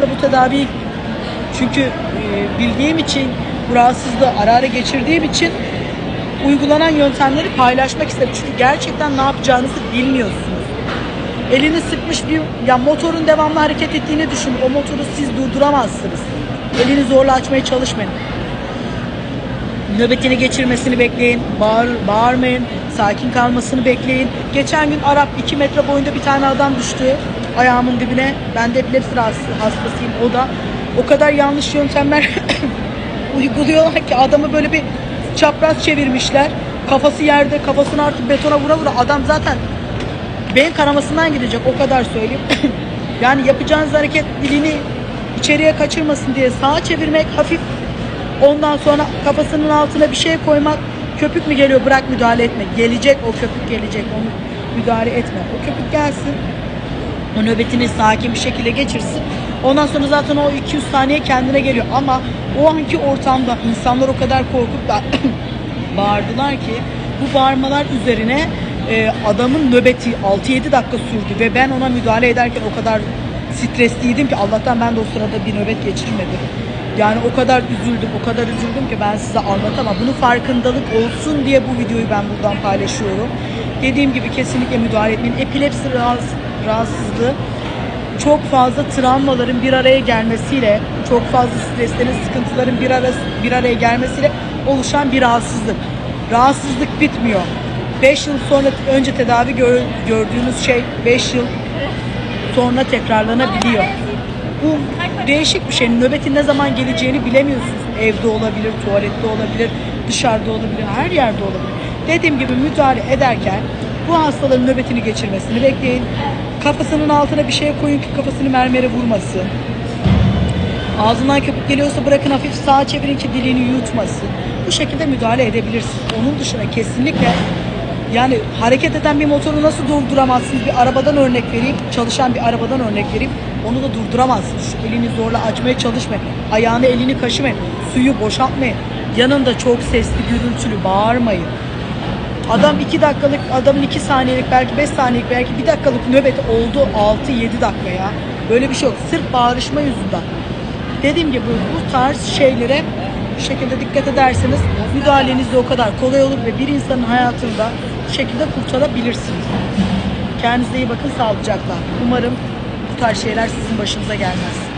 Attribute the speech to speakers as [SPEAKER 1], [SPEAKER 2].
[SPEAKER 1] De bu tedaviyi çünkü e, bildiğim için bu rahatsızlığı ara ara geçirdiğim için uygulanan yöntemleri paylaşmak istedim. Çünkü gerçekten ne yapacağınızı bilmiyorsunuz. Elini sıkmış bir ya motorun devamlı hareket ettiğini düşünün. O motoru siz durduramazsınız. Elini zorla açmaya çalışmayın. Nöbetini geçirmesini bekleyin. Bağır, bağırmayın. Sakin kalmasını bekleyin. Geçen gün Arap 2 metre boyunda bir tane adam düştü. Ayağımın dibine. Ben de epilepsi hastasıyım. O da o kadar yanlış yöntemler uyguluyorlar ki adamı böyle bir çapraz çevirmişler. Kafası yerde, kafasını artık betona vura vura adam zaten beyin kanamasından gidecek o kadar söyleyeyim. yani yapacağınız hareket dilini içeriye kaçırmasın diye sağa çevirmek hafif ondan sonra kafasının altına bir şey koymak köpük mü geliyor bırak müdahale etme. Gelecek o köpük gelecek onu müdahale etme. O köpük gelsin o nöbetini sakin bir şekilde geçirsin. Ondan sonra zaten o 200 saniye kendine geliyor. Ama o anki ortamda insanlar o kadar korkup da bağırdılar ki bu bağırmalar üzerine e, adamın nöbeti 6-7 dakika sürdü ve ben ona müdahale ederken o kadar stresliydim ki Allah'tan ben de o sırada bir nöbet geçirmedim. Yani o kadar üzüldüm, o kadar üzüldüm ki ben size anlatamam. Bunun farkındalık olsun diye bu videoyu ben buradan paylaşıyorum. Dediğim gibi kesinlikle müdahale etmeyin. Epilepsi rahatsız, rahatsızlığı çok fazla travmaların bir araya gelmesiyle, çok fazla streslerin, sıkıntıların bir, arası, bir araya gelmesiyle oluşan bir rahatsızlık. Rahatsızlık bitmiyor. 5 yıl sonra önce tedavi gör- gördüğünüz şey 5 yıl sonra tekrarlanabiliyor. Bu değişik bir şey. Nöbetin ne zaman geleceğini bilemiyorsunuz. Evde olabilir, tuvalette olabilir, dışarıda olabilir, her yerde olabilir. Dediğim gibi müdahale ederken bu hastaların nöbetini geçirmesini bekleyin. Kafasının altına bir şey koyun ki kafasını mermere vurmasın. Ağzından köpük geliyorsa bırakın hafif sağa çevirin ki dilini yutmasın. Bu şekilde müdahale edebilirsiniz. Onun dışında kesinlikle yani hareket eden bir motoru nasıl durduramazsınız? Bir arabadan örnek vereyim. Çalışan bir arabadan örnek vereyim. Onu da durduramazsınız. Şu elini zorla açmaya çalışmayın. Ayağını elini kaşımayın. Suyu boşaltmayın. Yanında çok sesli gürültülü bağırmayın. Adam 2 dakikalık, adamın 2 saniyelik belki 5 saniyelik belki 1 dakikalık nöbet oldu 6-7 dakika ya. Böyle bir şey yok. Sırf bağırışma yüzünden. Dediğim gibi bu tarz şeylere bu şekilde dikkat ederseniz müdahaleniz de o kadar kolay olur ve bir insanın hayatında bu şekilde kurtarabilirsiniz. Kendinize iyi bakın sağlıcakla. Umarım bu tarz şeyler sizin başınıza gelmez.